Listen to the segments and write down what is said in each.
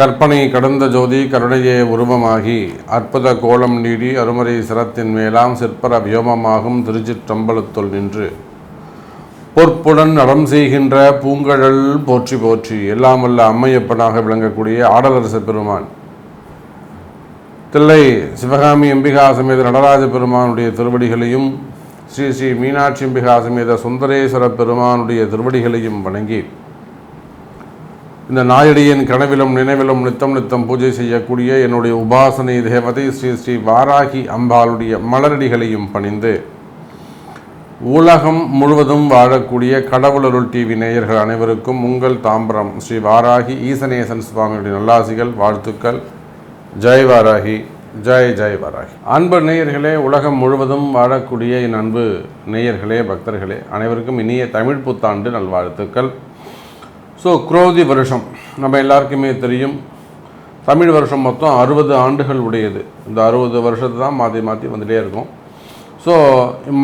கற்பனை கடந்த ஜோதி கருணையே உருவமாகி அற்புத கோலம் நீடி அருமறை சிரத்தின் மேலாம் சிற்பர வியோமமாகும் திருச்சிற்றம்பலத்துள் நின்று. பொற்புடன் நடம் செய்கின்ற பூங்கழல் போற்றி போற்றி எல்லாம் வல்ல அம்மையப்பனாக விளங்கக்கூடிய ஆடலரச பெருமான். தில்லை சிவகாமி அம்பிகா சமேத நடராஜ பெருமானுடைய திருவடிகளையும் ஸ்ரீ ஸ்ரீ மீனாட்சி அம்பிகா சமேத சுந்தரேஸ்வர பெருமானுடைய திருவடிகளையும் வணங்கி இந்த நாயடியின் கனவிலும் நினைவிலும் நித்தம் நித்தம் பூஜை செய்யக்கூடிய என்னுடைய உபாசனை தேவதை ஸ்ரீ ஸ்ரீ வாராகி அம்பாளுடைய மலரடிகளையும் பணிந்து உலகம் முழுவதும் வாழக்கூடிய கடவுளருள் டிவி நேயர்கள் அனைவருக்கும் உங்கள் தாம்பரம் ஸ்ரீ வாராகி ஈசநேசன் சுவாமியுடைய நல்லாசிகள் வாழ்த்துக்கள். ஜெய் வாராகி ஜெய் ஜெய் வாராகி. அன்பு நேயர்களே உலகம் முழுவதும் வாழக்கூடிய என் அன்பு நேயர்களே பக்தர்களே அனைவருக்கும் இனிய தமிழ் புத்தாண்டு நல்வாழ்த்துக்கள். ஸோ குரோதி வருஷம் நம்ம எல்லாருக்குமே தெரியும். தமிழ் வருஷம் மொத்தம் அறுபது ஆண்டுகள் உடையது. இந்த அறுபது வருஷத்தை தான் மாற்றி மாற்றி வந்துகிட்டே இருக்கும். ஸோ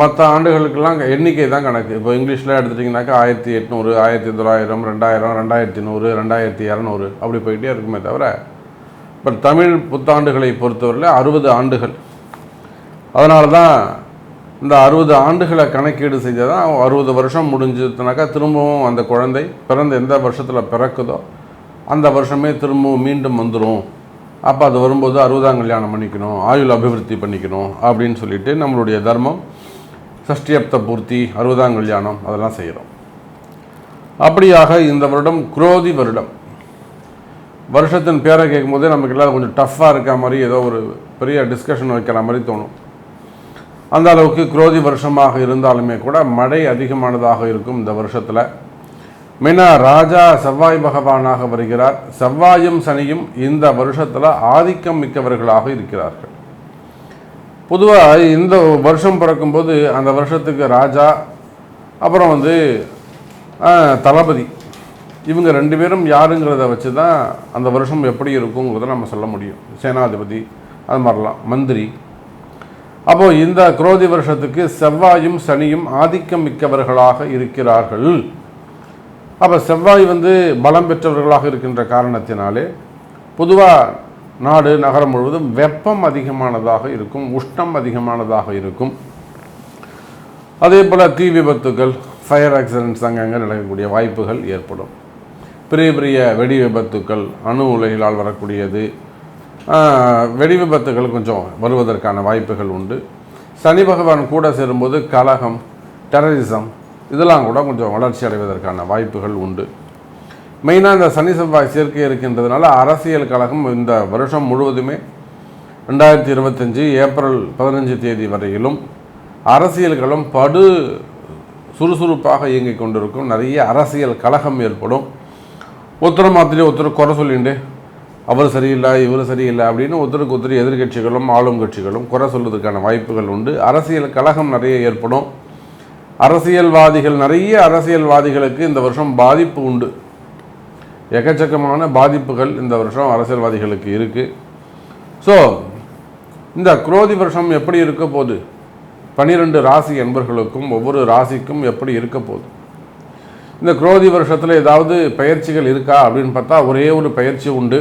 மற்ற ஆண்டுகளுக்கெல்லாம் எண்ணிக்கை தான் கணக்கு. இப்போ இங்கிலீஷில் எடுத்துட்டிங்கனாக்கா ஆயிரத்தி எட்நூறு ஆயிரத்தி தொள்ளாயிரம் ரெண்டாயிரம் ரெண்டாயிரத்தி நூறு ரெண்டாயிரத்தி இரநூறு அப்படி போயிட்டே இருக்குமே தவிர இப்போ தமிழ் புத்தாண்டுகளை பொறுத்தவரையில் அறுபது ஆண்டுகள். அதனால தான் இந்த அறுபது ஆண்டுகளை கணக்கீடு செஞ்சால் தான் அறுபது வருஷம் முடிஞ்சதுனாக்கா திரும்பவும் அந்த குழந்தை பிறந்த எந்த வருஷத்தில் பிறக்குதோ அந்த வருஷமே திரும்பவும் மீண்டும் வந்துடும் அப்போ அது வரும்போது அறுபதாம் கல்யாணம் பண்ணிக்கணும் ஆயுள் அபிவிருத்தி பண்ணிக்கணும் அப்படின்னு சொல்லிட்டு நம்மளுடைய தர்மம் சஷ்டியப்த பூர்த்தி அறுபதாம் கல்யாணம் அதெல்லாம் செய்கிறோம் அப்படியாக இந்த வருடம் குரோதி வருடம். வருஷத்தின் பேரை கேட்கும்போதே நமக்கு எல்லாம் கொஞ்சம் டஃப்பாக இருக்க மாதிரி ஏதோ ஒரு பெரிய டிஸ்கஷன் வைக்கிற மாதிரி தோணும். அந்த அளவுக்கு குரோதி வருஷமாக இருந்தாலுமே கூட மழை அதிகமானதாக இருக்கும் இந்த வருஷத்தில். மெயினாக ராஜா செவ்வாய் பகவானாக வருகிறார். செவ்வாயும் சனியும் இந்த வருஷத்தில் ஆதிக்கம் மிக்கவர்களாக இருக்கிறார்கள். பொதுவாக இந்த வருஷம் பிறக்கும்போது அந்த வருஷத்துக்கு ராஜா அப்புறம் வந்து தளபதி இவங்க ரெண்டு பேரும் யாருங்கிறத வச்சு தான் அந்த வருஷம் எப்படி இருக்குங்கிறத நம்ம சொல்ல முடியும். சேனாதிபதி அது மாதிரிலாம் மந்திரி அப்போ இந்த குரோதி வருஷத்துக்கு செவ்வாயும் சனியும் ஆதிக்கம் மிக்கவர்களாக இருக்கிறார்கள். அப்போ செவ்வாய் வந்து பலம் பெற்றவர்களாக இருக்கின்ற காரணத்தினாலே பொதுவாக நாடு நகரம் முழுவதும் வெப்பம் அதிகமானதாக இருக்கும் உஷ்ணம் அதிகமானதாக இருக்கும். அதே போல் தீ விபத்துகள் ஃபயர் ஆக்சிடென்ட்ஸ் அங்கங்கே நடக்கக்கூடிய வாய்ப்புகள் ஏற்படும். பெரிய பெரிய வெடி விபத்துக்கள் அணு உலைகளால் வரக்கூடியது வெடி விபத்துகள் கொஞ்சம் வருவதற்கான வாய்ப்புகள் உண்டு. சனி பகவான் கூட சேரும்போது கலகம் டெரரிசம் இதெல்லாம் கூட கொஞ்சம் வளர்ச்சி அடைவதற்கான வாய்ப்புகள் உண்டு. மெயினாக இந்த சனி செவ்வாய் சேர்க்கை இருக்கின்றதுனால அரசியல் கழகம் இந்த வருஷம் முழுவதுமே ரெண்டாயிரத்தி இருபத்தஞ்சி ஏப்ரல் பதினஞ்சு தேதி வரையிலும் அரசியல்களும் படு சுறுசுறுப்பாக இயங்கிக் கொண்டிருக்கும். நிறைய அரசியல் கழகம் ஏற்படும். ஒருத்தர் மாத்திரி ஒருத்தர் குறை சொல்லிண்டு அவர் சரியில்லை இவர் சரியில்லை அப்படின்னு ஒருத்தருக்கு ஒருத்தர் எதிர்க்கட்சிகளும் ஆளும் கட்சிகளும் குறை சொல்வதற்கான வாய்ப்புகள் உண்டு. அரசியல் கழகம் நிறைய ஏற்படும். அரசியல்வாதிகள் நிறைய அரசியல்வாதிகளுக்கு இந்த வருஷம் பாதிப்பு உண்டு. எக்கச்சக்கமான பாதிப்புகள் இந்த வருஷம் அரசியல்வாதிகளுக்கு இருக்குது ஸோ இந்த குரோதி வருஷம் எப்படி இருக்க போகுது? பனிரெண்டு ராசி என்பர்களுக்கும் ஒவ்வொரு ராசிக்கும் எப்படி இருக்க போகுது? இந்த குரோதி வருஷத்தில் ஏதாவது பயிற்சிகள் இருக்கா அப்படின்னு பார்த்தா ஒரே ஒரு பயிற்சி உண்டு.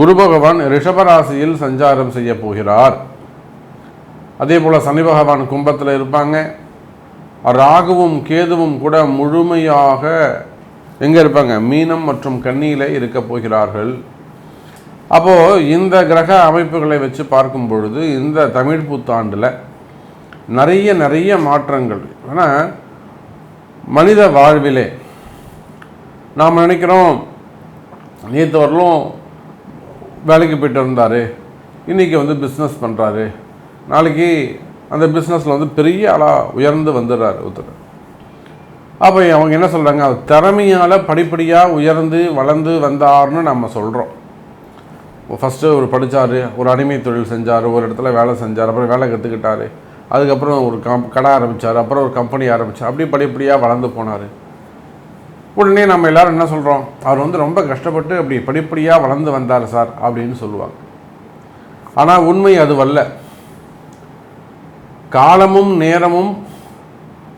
குரு பகவான் ரிஷபராசியில் சஞ்சாரம் செய்ய போகிறார். அதே போல் சனி பகவான் கும்பத்தில் இருப்பாங்க. ராகுவும் கேதுவும் கூட முழுமையாக எங்கே இருப்பாங்க? மீனம் மற்றும் கன்னியிலே இருக்க போகிறார்கள். அப்போது இந்த கிரக அமைப்புகளை வச்சு பார்க்கும் பொழுது இந்த தமிழ் புத்தாண்டில் நிறைய நிறைய மாற்றங்கள். ஆனால் மனித வாழ்விலே நாம் நினைக்கிறோம் நேற்று வரலும் வேலைக்கு போயிட்டு இருந்தார் இன்றைக்கி வந்து பிஸ்னஸ் பண்ணுறாரு நாளைக்கு அந்த பிஸ்னஸில் வந்து பெரிய ஆளாக உயர்ந்து வந்துடுறாரு ஒருத்தர். அப்போ அவங்க என்ன சொல்கிறாங்க திறமையால் படிப்படியாக உயர்ந்து வளர்ந்து வந்தார்னு நம்ம சொல்கிறோம் ஃபஸ்ட்டு ஒரு படித்தார் ஒரு அடிமை தொழில் செஞ்சார் ஒரு இடத்துல வேலை செஞ்சார் அப்புறம் வேலை கற்றுக்கிட்டாரு அதுக்கப்புறம் ஒரு கம் கடை ஆரம்பித்தார் அப்புறம் ஒரு கம்பெனி ஆரம்பித்தார் அப்படி படிப்படியாக வளர்ந்து போனார். உடனே நம்ம எல்லாரும் என்ன சொல்கிறோம் அவர் வந்து ரொம்ப கஷ்டப்பட்டு அப்படி படிப்படியாக வளர்ந்து வந்தார் சார் அப்படின்னு சொல்லுவாங்க. ஆனால் உண்மை அதுவல்ல. காலமும் நேரமும்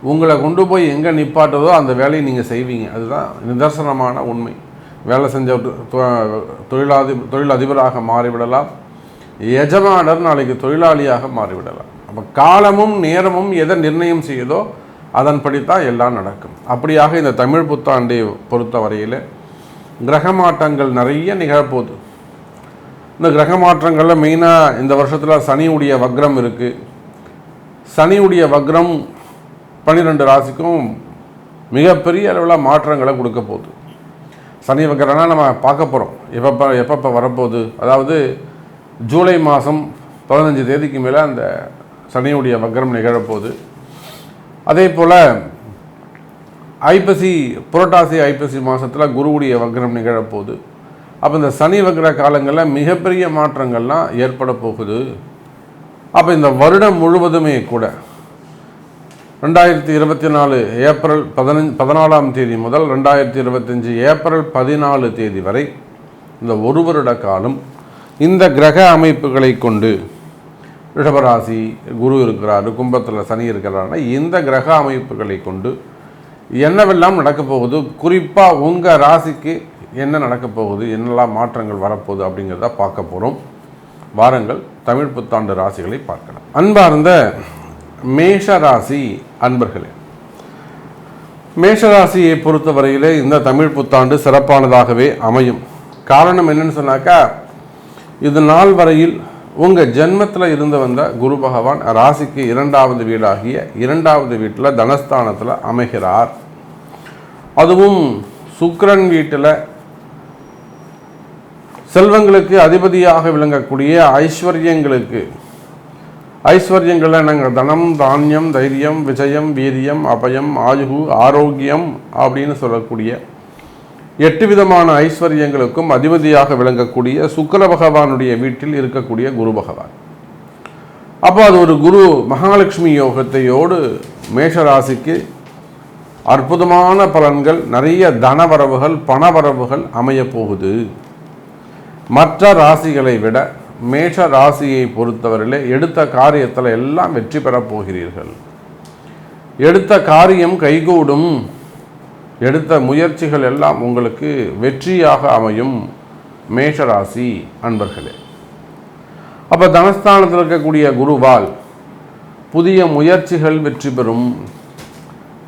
உங்களை கொண்டு போய் எங்கே நிப்பாட்டுதோ அந்த வேலையை நீங்கள் செய்வீங்க. அதுதான் நிதர்சனமான உண்மை. வேலை செஞ்ச தொ- தொழிலாதி தொழிலதிபராக மாறிவிடலாம். எஜமானர் நாளைக்கு தொழிலாளியாக மாறிவிடலாம். அப்போ காலமும் நேரமும் எதை நிர்ணயம் செய்யுதோ அதன்படித்தான் எல்லாம் நடக்கும். அப்படியாக இந்த தமிழ் புத்தாண்டை பொறுத்த வரையில் கிரக மாற்றங்கள் நிறைய நிகழப்போகுது. இந்த கிரக மாற்றங்களில் மெயினாக இந்த வருஷத்தில் சனியுடைய வக்ரம் இருக்குது சனியுடைய வக்ரம் பன்னிரெண்டு ராசிக்கும் மிகப்பெரிய அளவில் மாற்றங்களை கொடுக்க போகுது. சனி வக்ரம்னா நம்ம பார்க்க போகிறோம் எப்பப்போ எப்பப்போ வரப்போகுது? அதாவது ஜூலை மாதம் பதினஞ்சு தேதிக்கு மேலே அந்த சனியுடைய வக்ரம் நிகழப்போகுது. அதே போல் ஐப்பசி புரட்டாசி ஐப்பசி மாதத்தில் குருவுடைய வக்ரம் நிகழப்போகுது. அப்போ இந்த சனி வக்ர காலங்களில் மிகப்பெரிய மாற்றங்கள்லாம் ஏற்பட போகுது. அப்போ இந்த வருடம் முழுவதுமே கூட ரெண்டாயிரத்தி இருபத்தி நாலு ஏப்ரல் பதினஞ்சு பதினாலாம் தேதி முதல் ரெண்டாயிரத்தி இருபத்தஞ்சி ஏப்ரல் பதினாலு தேதி வரை இந்த ஒரு வருட காலம் இந்த கிரக அமைப்புகளை கொண்டு ரிஷபராசி குரு இருக்கிறாரு கும்பத்தில் சனி இருக்கிறாருன்னா இந்த கிரக அமைப்புகளை கொண்டு என்னவெல்லாம் நடக்கப் போகுது? குறிப்பாக உங்கள் ராசிக்கு என்ன நடக்கப் போகுது? என்னெல்லாம் மாற்றங்கள் வரப்போகுது அப்படிங்கிறத பார்க்க போகிறோம் வாரங்கள் தமிழ் புத்தாண்டு ராசிகளை பார்க்கலாம். அன்பார்ந்த மேஷ ராசி அன்பர்களே மேஷராசியை பொறுத்தவரையிலே இந்த தமிழ் புத்தாண்டு சிறப்பானதாகவே அமையும். காரணம் என்னன்னு சொன்னாக்கா இது நாள் வரையில் உங்கள் ஜென்மத்தில் இருந்து வந்த குரு பகவான் ராசிக்கு இரண்டாவது வீடாகிய இரண்டாவது வீட்டில் தனஸ்தானத்தில் அமைகிறார். அதுவும் சுக்கரன் வீட்டில் செல்வங்களுக்கு அதிபதியாக விளங்கக்கூடிய ஐஸ்வர்யங்களுக்கு. ஐஸ்வர்யங்களை நாங்கள் தனம் தானியம் தைரியம் விஜயம் வீரியம் அபயம் ஆயுகு ஆரோக்கியம் அப்படின்னு சொல்லக்கூடிய எட்டு விதமான ஐஸ்வர்யங்களுக்கும் அதிபதியாக விளங்கக்கூடிய சுக்கர பகவானுடைய வீட்டில் இருக்கக்கூடிய குரு பகவான். அப்போ அது ஒரு குரு மகாலட்சுமி யோகத்தையோடு மேஷராசிக்கு அற்புதமான பலன்கள் நிறைய தனவரவுகள் பணவரவுகள் அமையப் போகுது. மற்ற ராசிகளை விட மேஷ ராசியை பொறுத்தவரையிலே எடுத்த காரியத்தில் எல்லாம் வெற்றி பெறப் போகிறீர்கள். எடுத்த காரியம் கைகூடும். எடுத்த முயற்சிகள் எல்லாம் உங்களுக்கு வெற்றியாக அமையும் மேஷராசி அன்பர்களே. அப்போ தனஸ்தானத்தில் இருக்கக்கூடிய குருவால் புதிய முயற்சிகள் வெற்றி பெறும்.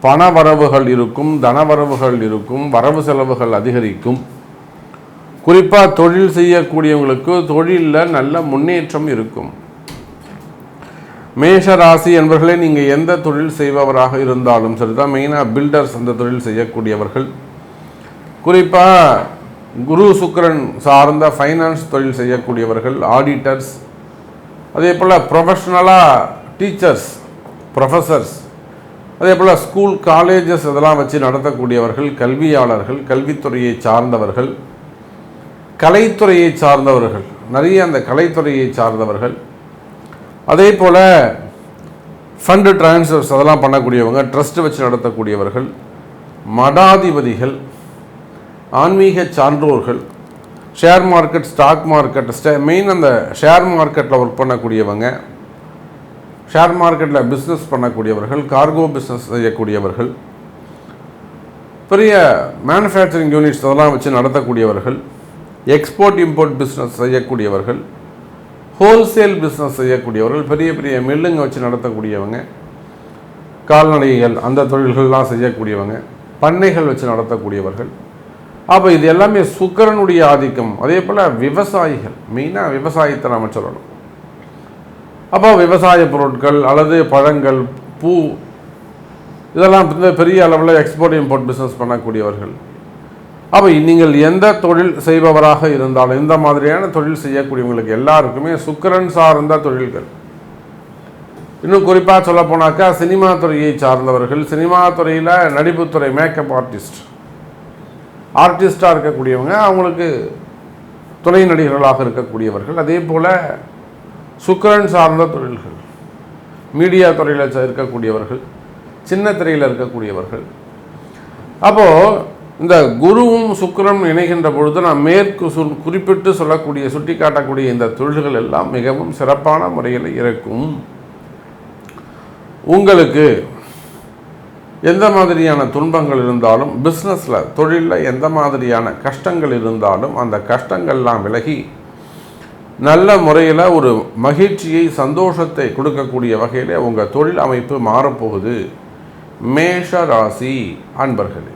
பண வரவுகள் இருக்கும் தனவரவுகள் இருக்கும் வரவு செலவுகள் அதிகரிக்கும். குறிப்பாக தொழில் செய்யக்கூடியவங்களுக்கு தொழிலில் நல்ல முன்னேற்றம் இருக்கும். மேஷ ராசி என்பவர்களே நீங்கள் எந்த தொழில் செய்பவராக இருந்தாலும் சரிதான் மெயினாக பில்டர்ஸ் அந்த தொழில் செய்யக்கூடியவர்கள். குறிப்பாக குரு சுக்கரன் சார்ந்த ஃபைனான்ஸ் தொழில் செய்யக்கூடியவர்கள் ஆடிட்டர்ஸ் அதே போல் ப்ரொஃபஷ்னலாக டீச்சர்ஸ் ப்ரொஃபஸர்ஸ் அதே போல் ஸ்கூல் காலேஜஸ் இதெல்லாம் வச்சு நடத்தக்கூடியவர்கள் கல்வியாளர்கள் கல்வித்துறையை சார்ந்தவர்கள் கலைத்துறையை சார்ந்தவர்கள் நிறைய அந்த கலைத்துறையை சார்ந்தவர்கள். அதே போல் ஃபண்டு டிரான்ஸ்ஃபர்ஸ் அதெல்லாம் பண்ணக்கூடியவங்க ட்ரஸ்ட் வச்சு நடத்தக்கூடியவர்கள் மடாதிபதிகள் ஆன்மீக சான்றோர்கள் ஷேர் மார்க்கெட் ஸ்டாக் மார்க்கெட் ஸ்டே மெயின் அந்த ஷேர் மார்க்கெட்டில் ஒர்க் பண்ணக்கூடியவங்க ஷேர் மார்க்கெட்டில் பிஸ்னஸ் பண்ணக்கூடியவர்கள் கார்கோ பிஸ்னஸ் செய்யக்கூடியவர்கள் பெரிய மேனுஃபேக்சரிங் யூனிட்ஸ் அதெல்லாம் வச்சு நடத்தக்கூடியவர்கள் எக்ஸ்போர்ட் இம்போர்ட் பிஸ்னஸ் செய்யக்கூடியவர்கள் ஹோல்சேல் பிஸ்னஸ் செய்யக்கூடியவர்கள் பெரிய பெரிய மில்லுங்க வச்சு நடத்தக்கூடியவங்க கால்நடைகள் அந்த தொழில்கள்லாம் செய்யக்கூடியவங்க பண்ணைகள் வச்சு நடத்தக்கூடியவர்கள். அப்போ இது எல்லாமே சுக்கரனுடைய ஆதிக்கம். அதே போல் விவசாயிகள் மெயினாக விவசாயத்தை நம்ம சொல்லணும். அப்போ விவசாய பொருட்கள் அல்லது பழங்கள் பூ இதெல்லாம் பெரிய அளவில் எக்ஸ்போர்ட் இம்போர்ட் பிஸ்னஸ் பண்ணக்கூடியவர்கள். அப்போ நீங்கள் எந்த தொழில் செய்பவராக இருந்தாலும் இந்த மாதிரியான தொழில் செய்யக்கூடியவங்களுக்கு எல்லாருக்குமே சுக்கரன் சார்ந்த தொழில்கள். இன்னும் குறிப்பாக சொல்ல போனாக்கா சினிமா துறையை சார்ந்தவர்கள் சினிமா துறையில் நடிப்புத்துறை மேக்கப் ஆர்டிஸ்ட் ஆர்டிஸ்டாக இருக்கக்கூடியவங்க அவங்களுக்கு துணை நடிகர்களாக இருக்கக்கூடியவர்கள். அதே போல் சுக்கரன் சார்ந்த தொழில்கள். மீடியா துறையில் இருக்கக்கூடியவர்கள் சின்ன திரையில் இருக்கக்கூடியவர்கள். அப்போது இந்த குருவும் சுக்கரம் இணைகின்ற பொழுது நான் மேற்கு சொல் குறிப்பிட்டு சொல்லக்கூடிய சுட்டி காட்டக்கூடிய இந்த தொழில்கள் எல்லாம் மிகவும் சிறப்பான முறையில் இருக்கும். உங்களுக்கு எந்த மாதிரியான துன்பங்கள் இருந்தாலும் பிஸ்னஸில் தொழிலில் எந்த மாதிரியான கஷ்டங்கள் இருந்தாலும் அந்த கஷ்டங்கள்லாம் விலகி நல்ல முறையில் ஒரு மகிழ்ச்சியை சந்தோஷத்தை கொடுக்கக்கூடிய வகையில் உங்கள் தொழில் அமைப்பு மாறப்போகுது. மேஷ ராசி அன்பர்களே.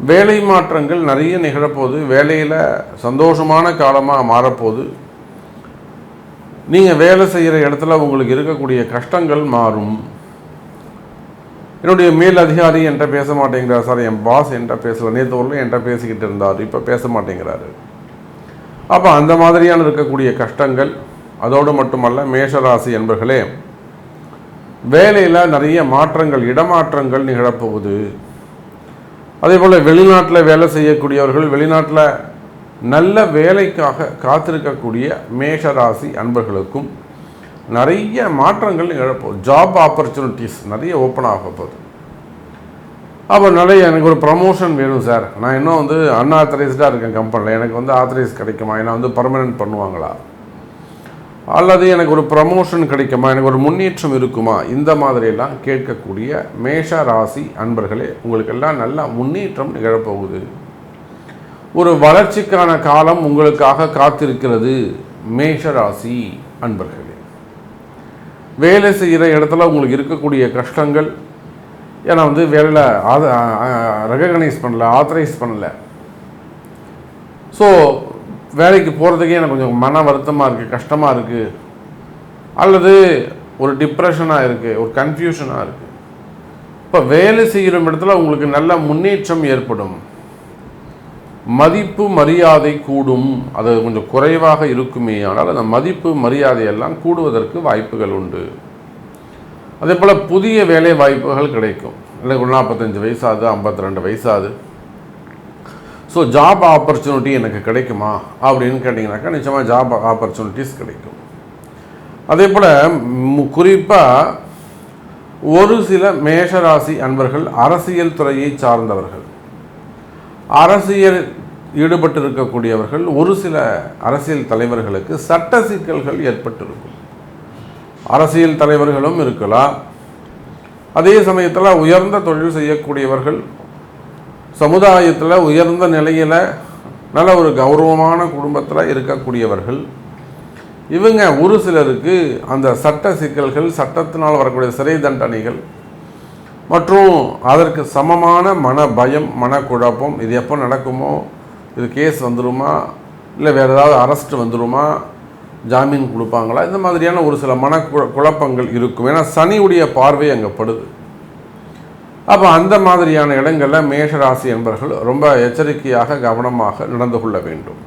வேலை மாற்றங்கள் நிறைய நிகழப்போகுது. வேலையில் சந்தோஷமான காலமாக மாறப்போகுது. நீங்கள் வேலை செய்கிற இடத்துல உங்களுக்கு இருக்கக்கூடிய கஷ்டங்கள் மாறும். என்னுடைய மேல் அதிகாரி என்கிட்ட பேச மாட்டேங்கிறார். சார் என் பாஸ் என்கிட்ட பேசல. நேற்று என்கிட்ட பேசிக்கிட்டு இருந்தார். இப்போ பேச மாட்டேங்கிறாரு. அப்போ அந்த மாதிரியான இருக்கக்கூடிய கஷ்டங்கள் அதோடு மட்டுமல்ல மேஷராசி என்பர்களே வேலையில் நிறைய மாற்றங்கள் இடமாற்றங்கள் நிகழப்போகுது. அதே போல் வெளிநாட்டில் வேலை செய்யக்கூடியவர்கள் வெளிநாட்டில் நல்ல வேலைக்காக காத்திருக்கக்கூடிய மேஷராசி அன்பர்களுக்கும் நிறைய மாற்றங்கள் நிகழப்போகுது ஜாப் ஆப்பர்ச்சுனிட்டிஸ் நிறைய ஓப்பன் ஆக போகுது. அப்போ நிறைய எனக்கு ஒரு ப்ரமோஷன் வேணும் சார் நான் இன்னும் வந்து அன்ஆத்தரைஸ்டாக இருக்கேன் கம்பெனியில் எனக்கு வந்து ஆத்தரைஸ் கிடைக்குமா? ஏன்னா வந்து பர்மனெண்ட் பண்ணுவாங்களா? அல்லது எனக்கு ஒரு ப்ரமோஷன் கிடைக்குமா? எனக்கு ஒரு முன்னேற்றம் இருக்குமா? இந்த மாதிரியெல்லாம் கேட்கக்கூடிய மேஷ ராசி அன்பர்களே உங்களுக்கெல்லாம் நல்லா முன்னேற்றம் நிகழப்போகுது. ஒரு வளர்ச்சிக்கான காலம் உங்களுக்காக காத்திருக்கிறது மேஷ ராசி அன்பர்களே. வேலை செய்கிற இடத்துல உங்களுக்கு இருக்கக்கூடிய கஷ்டங்கள் ஏன்னா வந்து வேலையில் ஆத ரெகக்னைஸ் பண்ணல ஆத்தரைஸ் பண்ணல. ஸோ வேலைக்கு போகிறதுக்கே எனக்கு கொஞ்சம் மன வருத்தமாக இருக்குது கஷ்டமாக இருக்குது அல்லது ஒரு டிப்ரெஷனாக இருக்குது ஒரு கன்ஃபியூஷனாக இருக்குது இப்போ வேலை செய்கிற இடத்துல உங்களுக்கு நல்ல முன்னேற்றம் ஏற்படும். மதிப்பு மரியாதை கூடும். அது கொஞ்சம் குறைவாக இருக்குமே ஆனால் அந்த மதிப்பு மரியாதையெல்லாம் கூடுவதற்கு வாய்ப்புகள் உண்டு. அதே போல் புதிய வேலை வாய்ப்புகள் கிடைக்கும். இல்லை ஒரு நாற்பத்தஞ்சு வயசாகுது ஐம்பத்தி ரெண்டு வயசாகுது ஸோ ஜாப் ஆப்பர்ச்சுனிட்டி எனக்கு கிடைக்குமா? அப்படின்னு கேட்டிங்கனாக்கா நிச்சயமாக ஜாப் ஆப்பர்ச்சுனிட்டிஸ் கிடைக்கும். அதே போல் குறிப்பாக ஒரு சில மேஷராசி அன்பர்கள் அரசியல் துறையை சார்ந்தவர்கள். அரசியல் ஈடுபட்டிருக்கக்கூடியவர்கள் ஒரு சில அரசியல் தலைவர்களுக்கு சட்ட சிக்கல்கள் ஏற்பட்டிருக்கும். அரசியல் தலைவர்களும் இருக்கலாம். அதே சமயத்தில் உயர்ந்த தொழில் செய்யக்கூடியவர்கள் சமுதாயத்தில் உயர்ந்த நிலையில் நல்ல ஒரு கௌரவமான குடும்பத்தில் இருக்கக்கூடியவர்கள். இவங்க ஒரு சிலருக்கு அந்த சட்ட சிக்கல்கள் சட்டத்தினால் வரக்கூடிய சிறை தண்டனைகள் மற்றும் அதற்கு சமமான மன பயம் மனக்குழப்பம் இது எப்போ நடக்குமோ இது கேஸ் வந்துருமா இல்லை வேறு ஏதாவது அரெஸ்ட் வந்துடுமா ஜாமீன் கொடுப்பாங்களா இந்த மாதிரியான ஒரு சில மன குழப்பங்கள் இருக்கும். ஏன்னா சனியுடைய பார்வை அங்கே படுது. அப்போ அந்த மாதிரியான இடங்களில் மேஷராசி என்பவர்கள் ரொம்ப எச்சரிக்கையாக கவனமாக நடந்து கொள்ள வேண்டும்.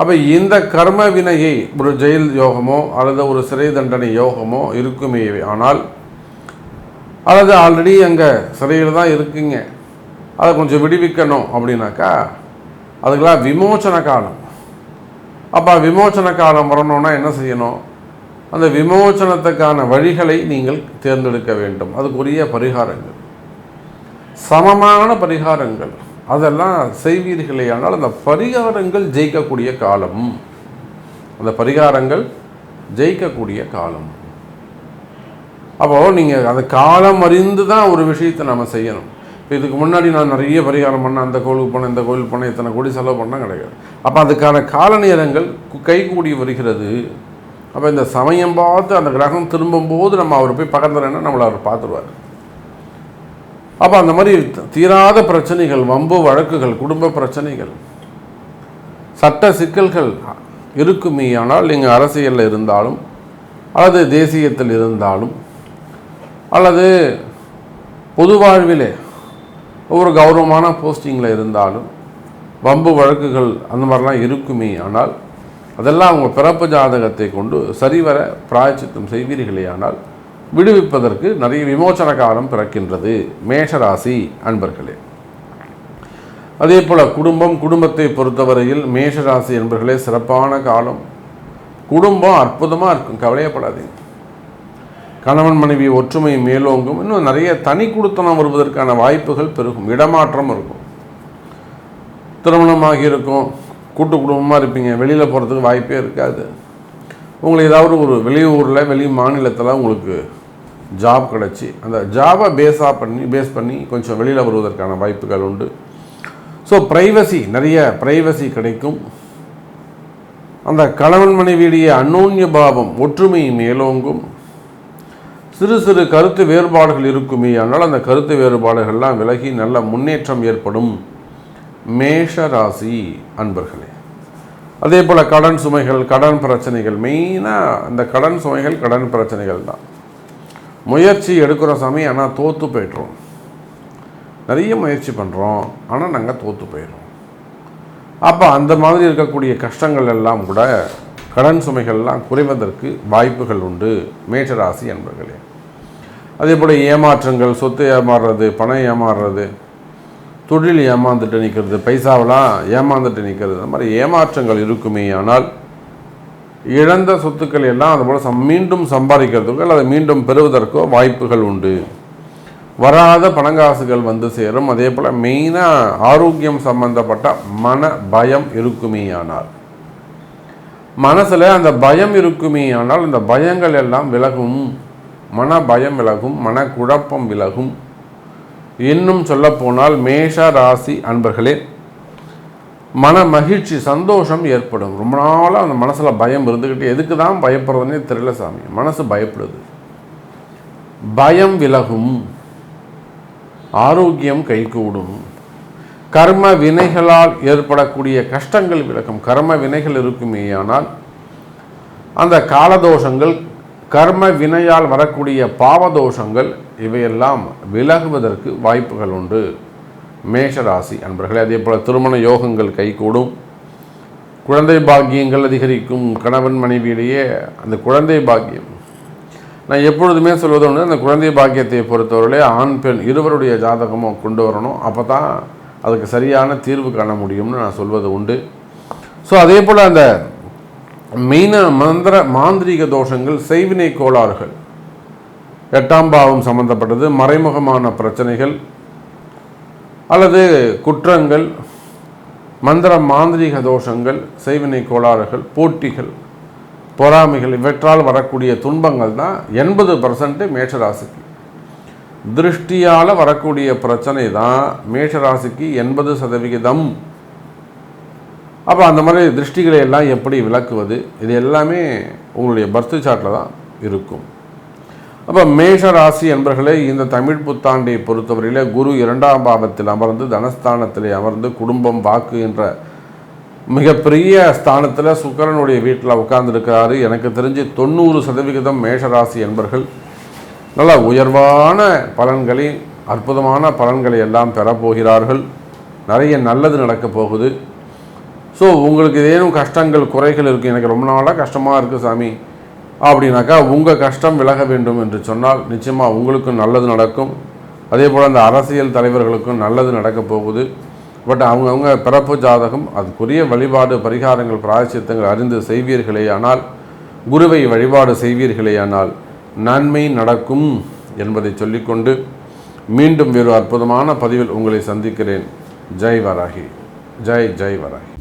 அப்போ இந்த கர்ம வினையை ஒரு ஜெயில் யோகமோ அல்லது ஒரு சிறை தண்டனை யோகமோ இருக்குமே ஆனால் அல்லது ஆல்ரெடி அங்கே சிறையில் தான் இருக்குங்க. அதை கொஞ்சம் விடுவிக்கணும் அப்படின்னாக்கா அதுக்கெல்லாம் விமோச்சன காலம். அப்போ விமோச்சன காலம் வரணும்னா என்ன செய்யணும்? அந்த விமோச்சனத்துக்கான வழிகளை நீங்கள் தேர்ந்தெடுக்க வேண்டும். அதுக்குரிய பரிகாரங்கள். சமமான பரிகாரங்கள். அதெல்லாம் செய்வீர்களே ஆனால் அந்த பரிகாரங்கள் ஜெயிக்கக்கூடிய காலம். அந்த பரிகாரங்கள் ஜெயிக்கக்கூடிய காலம். அப்போது நீங்கள் அந்த காலம் அறிந்து தான் ஒரு விஷயத்தை நம்ம செய்யணும். இப்போ இதுக்கு முன்னாடி நான் நிறைய பரிகாரம் பண்ணேன். அந்த கோவிலுக்கு போனேன் இந்த கோவில் போனேன். இத்தனை கோடி செலவு பண்ணால் கிடையாது. அப்போ அதுக்கான கால நேரங்கள் கைகூடி வருகிறது. அப்போ இந்த சமயம் பார்த்து அந்த கிரகம் திரும்பும்போது நம்ம அவர் போய் பக்கத்துலன்னா நம்மளை அவர் பார்த்துருவார். அப்போ அந்த மாதிரி தீராத பிரச்சனைகள் வம்பு வழக்குகள் குடும்ப பிரச்சனைகள் சட்ட சிக்கல்கள் இருக்குமே ஆனால் நீங்கள் அரசியலில் இருந்தாலும் அல்லது தேசியத்தில் இருந்தாலும் அல்லது பொது வாழ்விலே ஒரு கௌரவமான போஸ்டிங்கில் இருந்தாலும் வம்பு வழக்குகள் அந்த மாதிரிலாம் இருக்குமே ஆனால் அதெல்லாம் அவங்க பிறப்பு ஜாதகத்தை கொண்டு சரிவர பிராயச்சித்தம் செய்வீர்களே ஆனால் விடுவிப்பதற்கு நிறைய விமோசன காலம் பிறக்கின்றது. மேஷராசி அன்பர்களே. அதே போல் குடும்பம் குடும்பத்தை பொறுத்தவரையில் மேஷராசி என்பர்களே சிறப்பான காலம். குடும்பம் அற்புதமாக இருக்கும் கவலையப்படாதீங்க. கணவன் மனைவி ஒற்றுமை மேலோங்கும் இன்னும் நிறைய தனி குடுத்தனம் வருவதற்கான வாய்ப்புகள் பெருகும் இடமாற்றம் இருக்கும். திருமணமாக இருக்கும் கூட்டு குடும்பமாக இருப்பீங்க வெளியில் போகிறதுக்கு வாய்ப்பே இருக்காது. உங்களை ஏதாவது ஒரு வெளியூரில் வெளி மாநிலத்தில் உங்களுக்கு ஜாப் கிடச்சி. அந்த ஜாபை பேஸாக பண்ணி பேஸ் பண்ணி கொஞ்சம் வெளியில் வருவதற்கான வாய்ப்புகள் உண்டு. ஸோ ப்ரைவசி நிறைய ப்ரைவசி கிடைக்கும். அந்த கணவன் மனைவியுடைய அந்யோன்ய பாவம் ஒற்றுமை மேலோங்கும். சிறு சிறு கருத்து வேறுபாடுகள் இருக்குமே ஆனால் அந்த கருத்து வேறுபாடுகள்லாம் விலகி நல்ல முன்னேற்றம் ஏற்படும். மேஷ ராசி அன்பர்களே அதே போல் கடன் சுமைகள் கடன் பிரச்சனைகள் மெயினாக அந்த கடன் சுமைகள் கடன் பிரச்சனைகள் தான். முயற்சி எடுக்கிற சமயம் ஆனால் தோற்று போய்ட்றோம் நிறைய முயற்சி பண்ணுறோம் ஆனால் நாங்கள் தோற்று போயிடுறோம். அப்போ அந்த மாதிரி இருக்கக்கூடிய கஷ்டங்கள் எல்லாம் கூட கடன் சுமைகள்லாம் குறைவதற்கு வாய்ப்புகள் உண்டு மேஷராசி என்பர்களே. அதே போல் ஏமாற்றங்கள் சொத்து ஏமாறுறது பணம் ஏமாறுறது தொழில் ஏமாந்துட்டு நிற்கிறது பைசாவெல்லாம் ஏமாந்துட்டு நிற்கிறது அந்த மாதிரி ஏமாற்றங்கள் இருக்குமே ஆனால் இழந்த சொத்துக்கள் எல்லாம் அதுபோல் சம் மீண்டும் சம்பாதிக்கிறதுக்கோ அல்லது மீண்டும் பெறுவதற்கோ வாய்ப்புகள் உண்டு. வராத பணங்காசுகள் வந்து சேரும். அதே போல் மெயினாக ஆரோக்கியம் சம்பந்தப்பட்ட மன பயம் இருக்குமே ஆனால் மனசில் அந்த பயம் இருக்குமே ஆனால் பயங்கள் எல்லாம் விலகும். மன பயம் விலகும் மன குழப்பம் விலகும். இன்னும் சொல்லப்போனால் மேஷ ராசி அன்பர்களே மன மகிழ்ச்சி சந்தோஷம் ஏற்படும். ரொம்ப நாளாக அந்த மனசில் பயம் இருந்துக்கிட்டு எதுக்கு தான் பயப்படுறதுனே தெரியல சாமி. மனசு பயப்படுது. பயம் விலகும். ஆரோக்கியம் கைகூடும். கர்ம வினைகளால் ஏற்படக்கூடிய கஷ்டங்கள் விளக்கும் கர்ம வினைகள் இருக்குமே ஆனால் அந்த காலதோஷங்கள் கர்ம வினையால் வரக்கூடிய பாவதோஷங்கள் இவையெல்லாம் விலகுவதற்கு வாய்ப்புகள் உண்டு. மேஷராசி அன்பர்களே அதே போல் திருமண யோகங்கள் கைகூடும். குழந்தை பாக்கியங்கள் அதிகரிக்கும். கணவன் மனைவியிடையே அந்த குழந்தை பாக்கியம். நான் எப்பொழுதுமே சொல்வது ஒன்று அந்த குழந்தை பாக்கியத்தை பொறுத்தவரையிலே ஆண் பெண் இருவருடைய ஜாதகமும் கொண்டு வரணும். அப்போ தான் அதுக்கு சரியான தீர்வு காண முடியும்னு நான் சொல்வது உண்டு. ஸோ அதே போல் அந்த மெயின மந்திர மாந்திரீக தோஷங்கள் செய்வினை கோளாறுகள். எட்டாம் பாவம் சம்பந்தப்பட்டது மறைமுகமான பிரச்சனைகள். அல்லது குற்றங்கள் மந்திர மாந்திரிக தோஷங்கள் செய்வினை கோளாறுகள் போட்டிகள் பொறாமைகள் இவற்றால் வரக்கூடிய துன்பங்கள் தான் எண்பது பர்சன்ட் மேஷராசிக்கு. திருஷ்டியால் வரக்கூடிய பிரச்சனை தான் மேஷராசிக்கு எண்பது சதவிகிதம். அப்போ அந்த மாதிரி திருஷ்டிகளை எல்லாம் எப்படி விளக்குவது? இது எல்லாமே உங்களுடைய பர்த் சார்ட்டில் தான் இருக்கும். அப்போ மேஷ ராசி என்பர்களே இந்த தமிழ் புத்தாண்டை பொறுத்தவரையில் குரு இரண்டாம் பாவத்தில் அமர்ந்து தனஸ்தானத்தில் அமர்ந்து குடும்பம் வாக்கு என்ற மிகப்பெரிய ஸ்தானத்தில் சுக்கரனுடைய வீட்டில் உட்கார்ந்துருக்கிறாரு. எனக்கு தெரிஞ்சு தொண்ணூறு சதவிகிதம் மேஷராசி என்பர்கள் நல்ல உயர்வான பலன்களை அற்புதமான பலன்களை எல்லாம் பெறப்போகிறார்கள். நிறைய நல்லது நடக்கப் போகுது. ஸோ உங்களுக்கு ஏதேனும் கஷ்டங்கள் குறைகள் இருக்குது எனக்கு ரொம்ப நாளாக கஷ்டமாக இருக்குது சாமி. அப்படின்னாக்கா உங்கள் கஷ்டம் விலக வேண்டும் என்று சொன்னால் நிச்சயமாக உங்களுக்கும் நல்லது நடக்கும். அதே போல் அந்த அரசியல் தலைவர்களுக்கும் நல்லது நடக்கப் போகுது. பட் அவங்கவுங்க பிறப்பு ஜாதகம் அதுக்குரிய வழிபாடு பரிகாரங்கள் பிராயசித்தங்கள் அறிந்து செய்வீர்களே ஆனால் குருவை வழிபாடு செய்வீர்களேயானால் நன்மை நடக்கும் என்பதை சொல்லிக்கொண்டு மீண்டும் வேறு அற்புதமான பதிவில் உங்களை சந்திக்கிறேன். ஜெய் வராகி. ஜெய் ஜெய் வராகி.